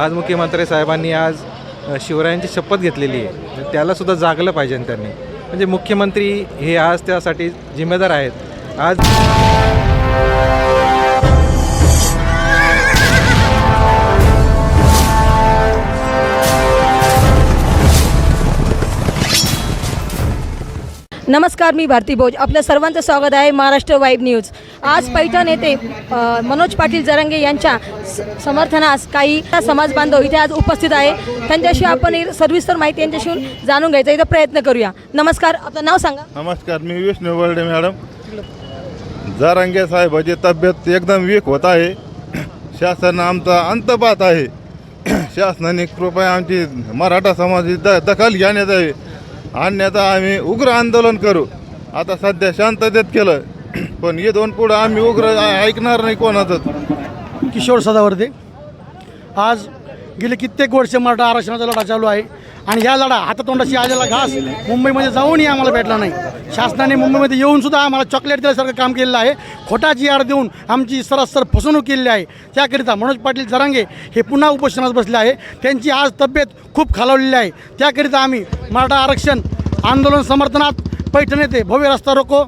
आज मुख्यमंत्री साहेबांनी आज शिवरायांची शपथ घेतलेली आहे. त्यालासुद्धा जागलं पाहिजे त्यांनी. म्हणजे मुख्यमंत्री हे आज त्यासाठी जिम्मेदार आहेत. आज नमस्कार मी भारती भोज. आपलं सर्वांचं स्वागत आहे महाराष्ट्र वाईब न्यूज. आज पैठण येथे मनोज पाटील जरंगे यांच्या स- समर्थनास काही समाज बांधव इथे आज उपस्थित आहे. त्यांच्याशी आपण सर्विस्तर माहिती यांच्याशी जाणून घ्यायचा इथं प्रयत्न करूया. नमस्कार आपलं नाव सांगा. नमस्कार मी विष्णू वर्डे मॅडम. जरंगे साहेबाची तब्येत एकदम वीक होत आहे. शासन आमचा अंत पाहत आहे. शासनाने कृपया आमची मराठा समाजाची द दखल घेण्यात आहे अन्यथा आम्ही उग्र आंदोलन करू. आता सध्या शांततेत केलं. पण हे दोन पुढं आम्ही उग्र ऐकणार नाही कोणाचंच. किशोर सदावर्ते आज गेले कित्येक वर्ष मराठा आरक्षणाचा लढा चालू आहे. आणि ह्या लढा हातातोंडाशी आलेला घास मुंबईमध्ये जाऊनही आम्हाला भेटला नाही. शासनाने मुंबईमध्ये येऊन सुद्धा आम्हाला चॉकलेट दिल्यासारखं काम केलेलं आहे. खोटाची आड देऊन आमची सरासर फसवणूक केलेली आहे. त्याकरिता मनोज पाटील जरांगे हे पुन्हा उपोषणास बसले आहे. त्यांची आज तब्येत खूप खालावलेली आहे. त्याकरिता आम्ही मराठा आरक्षण आंदोलन समर्थनात पैठण येथे भव्य रस्ता रोको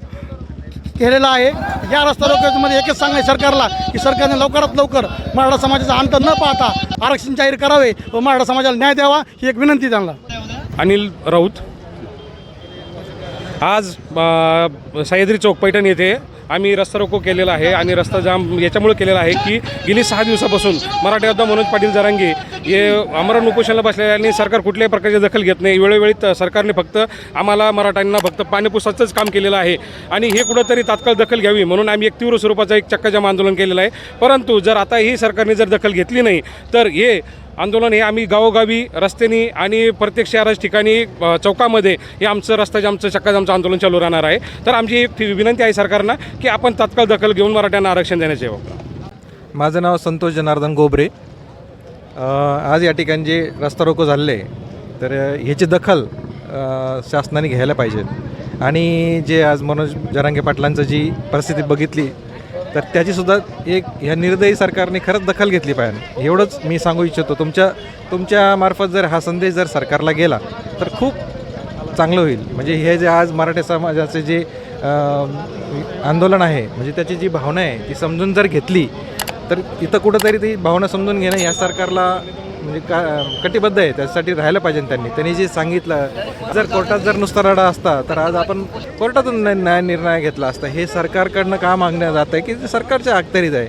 केलेला आहे. या रस्ता रोकोमध्ये एकच सांगाय सरकारला की सरकारने लवकरात लवकर मराठा समाजाचा अंत न पाहता आरक्षण जाहीर करावे व मराठा समाजाला न्याय द्यावा ही एक विनंती त्यांना. अनिल राऊत. आज सह्याद्री चौक पैठण येथे आम्ही रस्ता रोको केलेला आहे आणि रस्ता जाम याच्यामुळे केलेला आहे की गेली सहा दिवसापासून मराठी योद्धा मनोज पाटील जरांगे हे आमरण उपोषणाला बसलेले आणि सरकार कुठल्याही प्रकारची दखल घेत नाही. वेळोवेळी सरकारने फक्त आम्हाला मराठ्यांना फक्त पाणीपुसाचंच काम केलेलं आहे. आणि हे कुठंतरी तात्काळ दखल घ्यावी म्हणून आम्ही एक तीव्र स्वरूपाचं एक चक्काजाम आंदोलन केलेलं आहे. परंतु जर आता ही सरकारने जर दखल घेतली नाही तर हे आंदोलन हे आम्ही गावोगावी रस्त्यानी आणि प्रत्येक शहराच्या ठिकाणी चौकामध्ये हे आमचं रस्त्याचे आमचं चक्काजामचं आंदोलन चालू राहणार आहे. तर आमची एक विनंती आहे सरकारनं की आपण तात्काळ दखल घेऊन मराठ्यांना आरक्षण देण्याचे माझं नाव संतोष जनार्दन गोबरे. आज या ठिकाणी जे रस्ता रोको झालेले तर ह्याची दखल शासनाने घ्यायला पाहिजे. आणि जे आज मनोज जरांगे पाटलांचं जी परिस्थिती बघितली तर त्याचीसुद्धा एक ह्या निर्दयी सरकारने खरंच दखल घेतली पाहिजे. एवढंच मी सांगू इच्छितो तुमच्या तुमच्या मार्फत जर हा संदेश जर सरकारला गेला तर खूप चांगलं होईल. म्हणजे हे जे आज मराठी समाजाचे जे आंदोलन आहे म्हणजे त्याची जी भावना आहे ती समजून जर घेतली तर इथं कुठंतरी ती भावना समजून घेणं या सरकारला म्हणजे का कटिबद्ध आहे. त्यासाठी राहायला पाहिजे त्यांनी. त्यांनी जे सांगितलं जर कोर्टात जर नुसता रडा असता तर आज आपण कोर्टातून न्याय निर्णय घेतला असता. हे सरकारकडनं का मागण्यात जात आहे? की ते सरकारच्या अखत्यारीत आहे.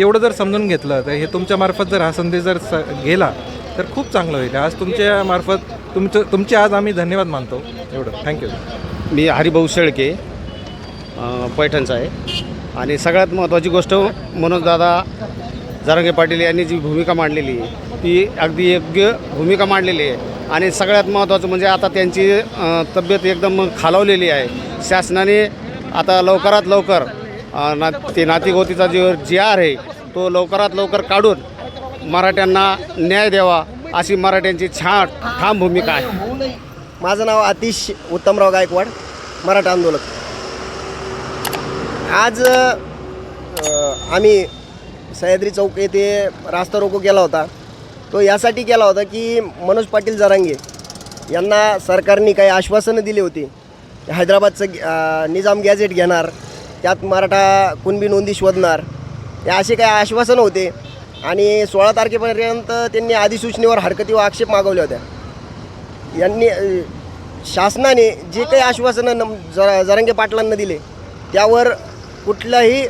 एवढं जर समजून घेतलं तर हे तुमच्यामार्फत जर हा संदेश जर स गेला तर खूप चांगलं होईल. आज तुमच्या मार्फत तुमचं तुमचे आज आम्ही धन्यवाद मानतो. एवढं. थँक्यू मी हरिभाऊ शेळके पैठणचा आहे. आणि सगळ्यात महत्त्वाची गोष्ट मनोजदादा जारंगे पाटील यांनी जी भूमिका मांडलेली आहे ती अगदी योग्य भूमिका मांडलेली आहे. आणि सगळ्यात महत्त्वाचं म्हणजे आता त्यांची तब्येत एकदम खालावलेली आहे. शासनाने आता लवकरात लवकर ना ते नातीगोतीचा जो जी आर आहे तो लवकरात लवकर काढून मराठ्यांना न्याय द्यावा अशी मराठ्यांची छान ठाम भूमिका आहे. माझं नाव आतिश उत्तमराव गायकवाड मराठा आंदोलक. आज आम्ही सह्याद्री चौक येथे रास्ता रोको केला होता. तो यासाठी केला होता की मनोज पाटील जरांगे यांना सरकारने काही आश्वासनं दिली होती. हैदराबादचं ग- निजाम गॅजेट घेणार त्यात मराठा कुणबी नोंदी शोधणार हे असे काही आश्वासनं होते. आणि सोळा तारखेपर्यंत त्यांनी अधिसूचनेवर हरकती व आक्षेप मागवल्या होत्या. यांनी शासनाने जे काही आश्वासनं नम जरा जरांगे पाटलांना दिले त्यावर कुठलंही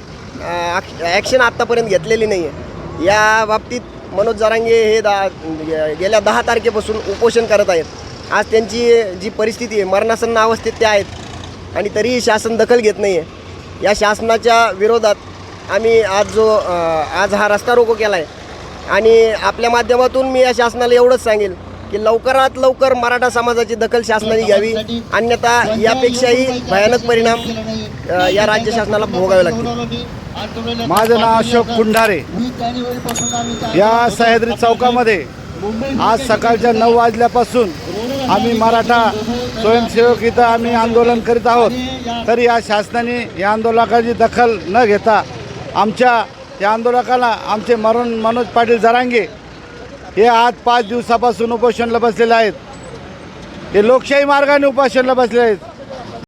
ॲक्शन आत्तापर्यंत घेतलेली नाही आहे या बाबतीत मनोज जरांगे हे दा गेल्या दहा तारखेपासून उपोषण करत आहेत. आज त्यांची जी परिस्थिती आहे मरणासन्न अवस्थेत त्या आहेत. आणि तरीही शासन दखल घेत नाही आहे या शासनाच्या विरोधात आम्ही आज जो आज हा रस्ता रोको केला आहे आणि आपल्या माध्यमातून मी या शासनाला एवढंच सांगेल की लवकरात लवकर मराठा समाजाची दखल शासनाने घ्यावी. अन्यथा यापेक्षाही भयानक परिणाम या राज्य शासनाला भोगावे लागतील. माझं नाव अशोक कुंडारे या सह्याद्री चौकामध्ये आज सकाळच्या नऊ वाजल्यापासून आम्ही मराठा स्वयंसेवक इथं आम्ही आंदोलन करीत आहोत. तरी या शासनाने या आंदोलकाची दखल न घेता आमच्या या आंदोलकाला आमचे मरण मनोज पाटील जरांगे हे आज पाच दिवसापासून उपोषणला बसलेले आहेत. हे लोकशाही मार्गाने उपोषणला बसले आहेत.